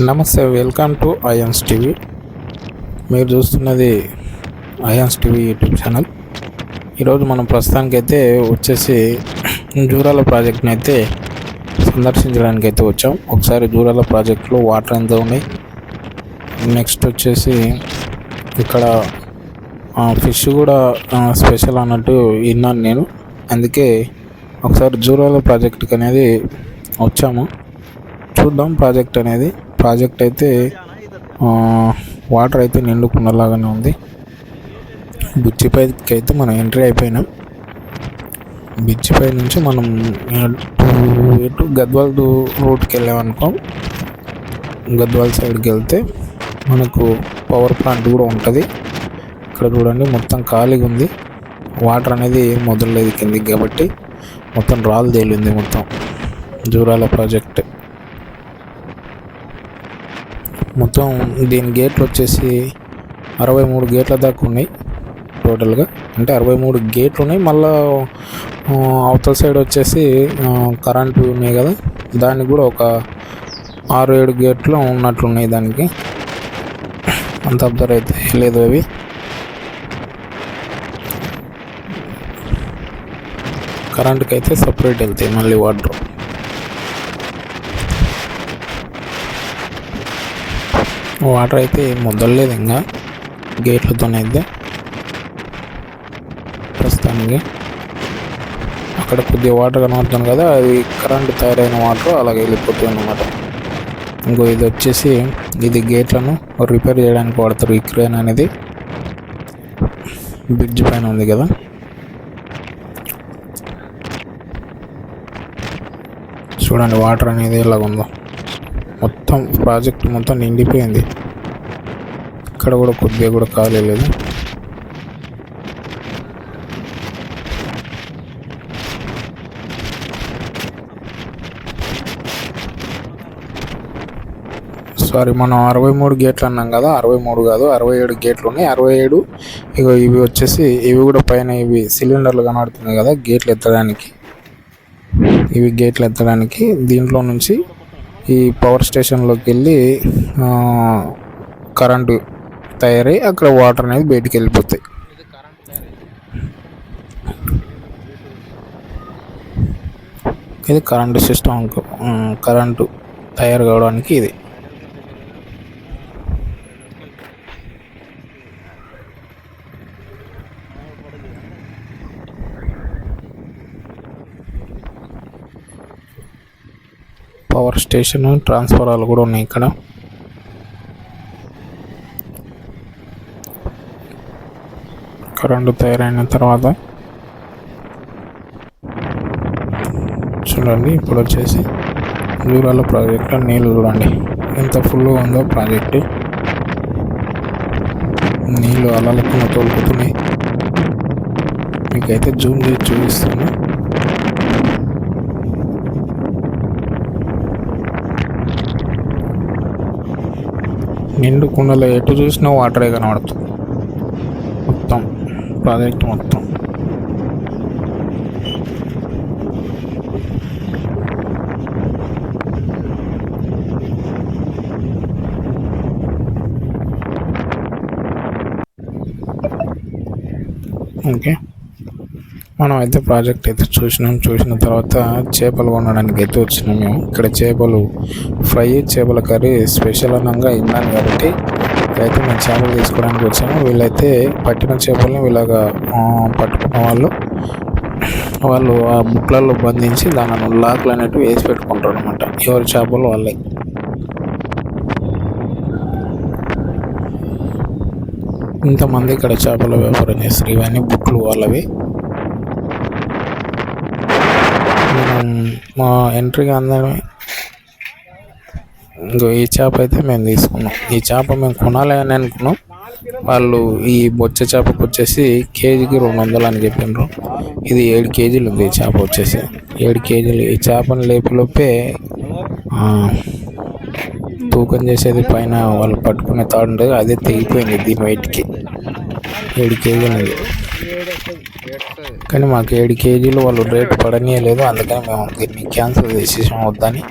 నమస్తే welcome to ions TV. మీరు చూస్తున్నది అయాన్స్ టీవీ యూట్యూబ్ ఛానల్. ఈరోజు మనం ప్రస్తుతానికైతే వచ్చేసి జూరాల ప్రాజెక్ట్ని అయితే సందర్శించడానికి అయితే వచ్చాం. ఒకసారి జూరాల ప్రాజెక్ట్లో వాటర్ ఎంత ఉన్నాయి? నెక్స్ట్ వచ్చేసి ఇక్కడ ఫిష్ కూడా స్పెషల్ అన్నట్టు విన్నాను నేను. అందుకే ఒకసారి జూరాల ప్రాజెక్ట్కి అనేది వచ్చాము. చూద్దాం ప్రాజెక్ట్ అనేది. ప్రాజెక్ట్ అయితే వాటర్ అయితే నిండుకున్నలాగానే ఉంది. బ్రిడ్జి అయితే మనం ఎంట్రీ అయిపోయినాం. బిచ్చిపై నుంచి మనం ఎటు- ఎటు గద్వాల్ రూట్కి వెళ్ళామనుకో గద్వాల్ సైడ్కి వెళ్తే మనకు పవర్ ప్లాంట్ కూడా ఉంటుంది. ఇక్కడ చూడండి మొత్తం ఖాళీగా ఉంది. వాటర్ అనేది మొదలలేదు కిందికి కాబట్టి మొత్తం రాళ్ళు తేలింది మొత్తం. జూరాల ప్రాజెక్ట్. మొత్తం దీని గేట్లు వచ్చేసి అరవై మూడు గేట్ల దాకా ఉన్నాయి టోటల్గా. అంటే అరవై మూడు గేట్లు ఉన్నాయి. మళ్ళా అవతల సైడ్ వచ్చేసి కరెంటు ఉన్నాయి కదా. దానికి కూడా ఒక ఆరు ఏడు గేట్లు ఉన్నట్లున్నాయి దానికి. అంత అబ్జర్వ్ అయితే లేదు అవి. కరెంట్కి అయితే సపరేట్ వెళ్తాయి మళ్ళీ వాటర్. వాటర్ అయితే మొదలలేదు ఇంకా. గేట్లతోనైతే ప్రస్తుతానికి. అక్కడ కొద్దిగా వాటర్ కనబడుతుంది కదా అది కరెంట్ తయారైన వాటర్ అలాగే వెళ్ళిపోతుంది అన్నమాట ఇంకో ఇది వచ్చేసి ఇది గేట్లను రిపేర్ చేయడానికి వాడతారు ఈ క్రేన్ అనేది. బ్రిడ్జ్ పైన ఉంది కదా. చూడండి వాటర్ అనేది ఎలాగుందో. మొత్తం ప్రాజెక్ట్ మొత్తం నిండిపోయింది. ఇక్కడ కూడా కొద్దిగా కూడా ఖాళీ లేదు. సారీ మనం అరవై మూడు గేట్లు అన్నాం కదా అరవై మూడు కాదు అరవై ఏడు గేట్లు ఉన్నాయి. అరవై ఏడు ఇగో ఇవి వచ్చేసి ఇవి కూడా పైన ఇవి సిలిండర్లు కనబడుతున్నాయి కదా గేట్లు ఎత్తడానికి. ఇవి గేట్లు ఎత్తడానికి దీంట్లో నుంచి ఈ పవర్ స్టేషన్లోకి వెళ్ళి కరెంటు తయారై అక్కడ వాటర్ అనేది బయటికి వెళ్ళిపోతాయి ఇది కరెంటు సిస్టమ్ కరెంటు తయారు కావడానికి ఇది. పవర్ స్టేషన్ ట్రాన్స్ఫారాలు కూడా ఉన్నాయి ఇక్కడ. రెండు తయారైన తర్వాత చూడండి ఇప్పుడు వచ్చేసి దూరాల ప్రాజెక్ట్లో నీళ్ళు చూడండి. ఎంత ఫుల్గా ఉందో ప్రాజెక్టు. నీళ్ళు అలలకున్న తోలుకుతున్నాయి. మీకైతే జూమ్ చేసి చూపిస్తాను నిండు కుండలో ఎటు చూసినా వాటరే కనబడుతుంది. మొత్తం. ప్రాజెక్ట్ మొత్తం ఓకే మనం అయితే ప్రాజెక్ట్ అయితే చూసినాం. చూసిన తర్వాత చేపలు కొనడానికి అయితే వచ్చినాం మేము. ఇక్కడ చేపలు ఫ్రై చేపల కర్రీ స్పెషల్ అనంగా ఇన్నాను కాబట్టి ఇక్కడైతే మేము చేపలు తీసుకోవడానికి వచ్చాము. వీళ్ళైతే పట్టిన చేపల్ని వీళ్ళగా పట్టుకున్న వాళ్ళు. వాళ్ళు ఆ బుక్లలో బంధించి దాని లాక్లు అనేటివి వేసి పెట్టుకుంటారు అనమాట ఎవరి చేపలు వాళ్ళే. ఇంతమంది ఇక్కడ చేపల వ్యాపారం చేస్తారు. ఇవన్నీ బుక్లు వాళ్ళవి. మనం మా ఎంట్రీగా అందరం ఇంకో ఈ చేప అయితే మేము తీసుకున్నాం. ఈ చేప మేము కొనాలి అని అనుకున్నాం. వాళ్ళు ఈ బొచ్చ చేపకు వచ్చేసి కేజీకి రెండు వందలు అని చెప్పిండ్రు ఇది ఏడు కేజీలు ఉంది ఈ చేప వచ్చేసి. ఏడు కేజీలు. ఈ చేపను లేపులోపే తూకం చేసేది పైన వాళ్ళు పట్టుకునే తాడు ఉంటుంది అదే తెగిపోయింది దీని వెయిట్కి. ఏడు కేజీలు ఉంది. కానీ మాకు ఏడు కేజీలు వాళ్ళు రేటు పడనీయలేదు. అందుకని మేము దీన్ని క్యాన్సిల్ చేసేసాం వద్దని.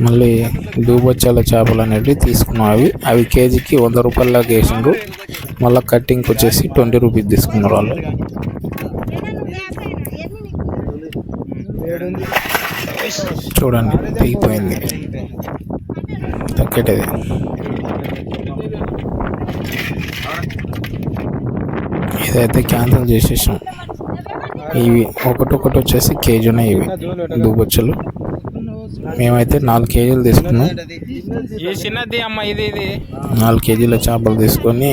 మళ్ళీ దూబొచ్చాల చేపలు అనేవి తీసుకున్నాం. అవి అవి కేజీకి వంద రూపాయలకి వేసిండ్రు. మళ్ళీ కట్టింగ్కి వచ్చేసి ట్వంటీ రూపీస్ తీసుకున్నారు వాళ్ళు. చూడండి తెగిపోయింది. తక్కేటది ఇదైతే క్యాన్సిల్ చేసేసాం. ఇవి ఒకటొకటి వచ్చేసి కేజీ ఉన్నాయి ఇవి దూబొచ్చలు మేమైతే నాలుగు కేజీలు తీసుకున్నాం. ఈ చిన్నది అమ్మ ఇది ఇది? నాలుగు కేజీల చేపలు తీసుకొని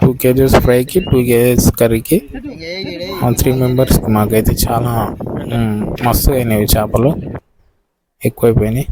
టూ కేజీస్ ఫ్రైకి టూ కేజీస్ కర్రీకి. త్రీ మెంబర్స్కి మాకైతే చాలా మస్తు అయినవి చేపలు. ఎక్కువైపోయినాయి.